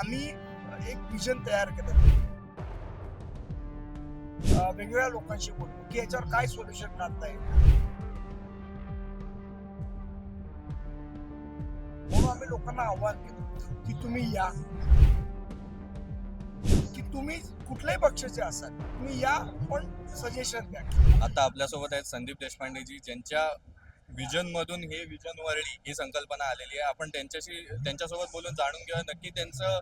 आम्ही एक विजन तयार केलं. वेगवेगळ्या लोकांशी बोललो की याच्यावर काय सोल्युशन काढता येईल? म्हणून आम्ही लोकांना आव्हान केलं की तुम्ही या. की तुम्ही कुठल्याही पक्षाचे असाल तुम्ही या पण सजेशन द्या. आता आपल्यासोबत आहेत संदीप देशपांडेजी ज्यांच्या विजन मधून हे विजन वरळी ही संकल्पना आलेली आहे. आपण त्यांच्याशी त्यांच्यासोबत बोलून जाणून घेऊया नक्की त्यांचं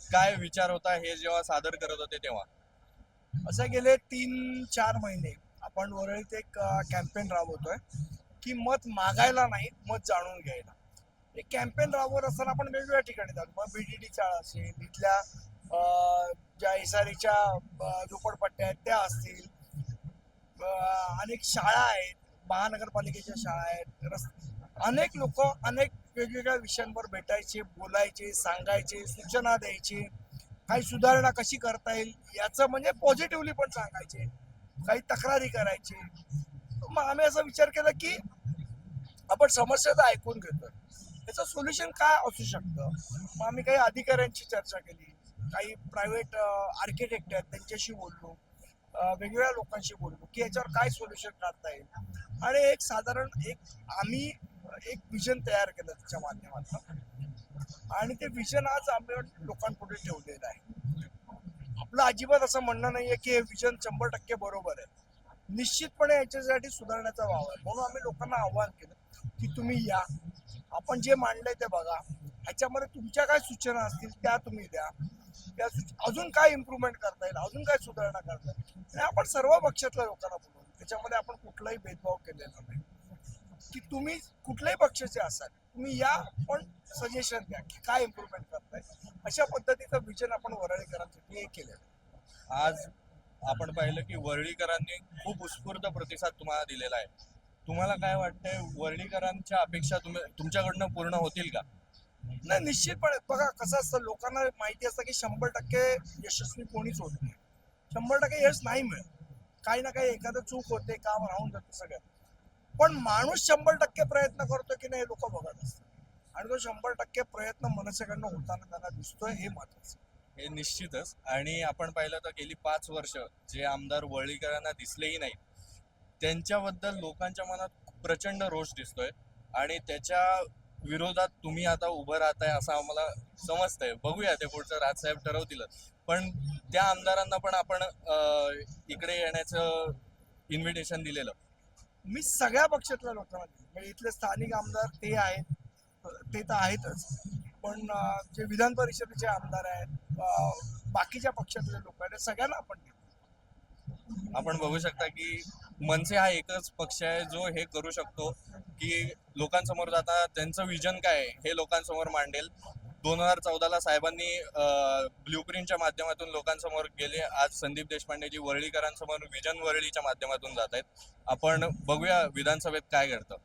काय विचार होता हे जेव्हा सादर करत होते तेव्हा. असं गेले तीन चार महिने आपण वरळीत एक कॅम्पेन राबवतोय की मत मागायला नाही मत जाणून घ्यायला. एक कॅम्पेन राबवत असताना आपण वेगवेगळ्या ठिकाणी जातो. मग बीडीडी चाळ असेल इथल्या ज्या एसआरीच्या झोपडपट्ट्या आहेत त्या असतील. अनेक शाळा आहेत महानगरपालिकेच्या शाळा आहेत रस अनेक लोक अनेक वेगवेगळ्या विषयांवर भेटायचे बोलायचे सांगायचे सूचना द्यायचे. काही सुधारणा कशी करता येईल याचं म्हणजे पॉझिटिव्हली पण सांगायचे. काही तक्रारी करायचे. मग आम्ही असा विचार केला की आपण समस्या ऐकून घेतो त्याचं सोल्युशन काय असू शकतं? मग आम्ही काही अधिकाऱ्यांची चर्चा केली. काही प्रायव्हेट आर्किटेक्ट आहेत त्यांच्याशी बोललो. वेगवेगळ्या लोकांशी बोललो की याच्यावर काय सोल्युशन काढता येईल? आणि एक साधारण एक आम्ही एक विजन तयार केलं त्याच्या माध्यमातून. आणि ते विजन आज आम्ही लोकांपुढे ठेवलेलं आहे. आपलं अजिबात असं म्हणणं नाहीये की हे विजन शंभर टक्के बरोबर आहे. निश्चितपणे याच्यासाठी सुधारण्याचा वाव आहे. म्हणून आम्ही लोकांना आव्हान केलं की तुम्ही या. आपण जे मांडलंय ते बघा. ह्याच्यामध्ये तुमच्या काय सूचना असतील त्या तुम्ही द्या. अजून काय इम्प्रूव्हमेंट करता येईल? अजून काय सुधारणा करता येईल? आणि आपण सर्व पक्षातल्या लोकांना बोलवतो. त्याच्यामध्ये आपण कुठलाही भेदभाव केलेला नाही. की तुम्ही कुठल्याही पक्षाचे असाल तुम्ही या पण सजेशन द्या की काय इम्प्रूव्हमेंट करता येईल? अशा पद्धतीचं विजन आपण वरळीकरांसाठी हे केलेलं आहे. आज आपण पाहिलं की वरळीकरांनी खूप उत्स्फूर्त प्रतिसाद तुम्हाला दिलेला आहे. तुम्हाला काय वाटतंय? वर्ळीकरांच्या अपेक्षा तुम्ही तुमच्याकडनं पूर्ण होतील का? नाही निश्चितपणे बघा कसं असतं लोकांना माहिती असतं की शंभर टक्के यशस्वी कोणीच होत नाही. शंभर टक्के यश नाही मिळत. काही ना काही एखादं चूक होते काम राहून जाते सगळं पण माणूस शंभर टक्के प्रयत्न करतो की नाही लोक बघत असतात. आणि तो शंभर टक्के प्रयत्न मनसेकडनं होताना त्यांना दिसतोय हे महत्वाचं हे निश्चितच. आणि आपण पाहिलं तर गेली पाच वर्ष जे आमदार वळीकरांना दिसलेही नाही त्यांच्याबद्दल लोकांच्या मनात प्रचंड रोष दिसतोय. आणि त्याच्या विरोधात तुम्ही आता उभं राहताय असं आम्हाला समजतंय बघूया ते पुढचं राजसाहेब ठरवतीलच पण त्या आमदारांना पण आपण इकडे येण्याचं इन्व्हिटेशन दिलेलं मी सगळ्या पक्षातल्या लोकांना. म्हणजे इथले स्थानिक आमदार ते आहेत ते तर आहेतच पण जे विधान परिषदेचे आमदार आहेत बाकीच्या पक्षातले लोक आहेत सगळ्यांना आपण. आपण बघू शकता की मनसे हा एकच पक्ष आहे जो हे करू शकतो की लोकांसमोर जाता त्यांचं विजन काय आहे हे लोकांसमोर मांडेल. दोन हजार चौदाला साहेबांनी ब्ल्यूप्रिंटच्या माध्यमातून लोकांसमोर गेले. आज संदीप देशपांडेजी वरळीकरांसमोर विजन वरळीच्या माध्यमातून जात आहेत. आपण बघूया विधानसभेत काय घडतं.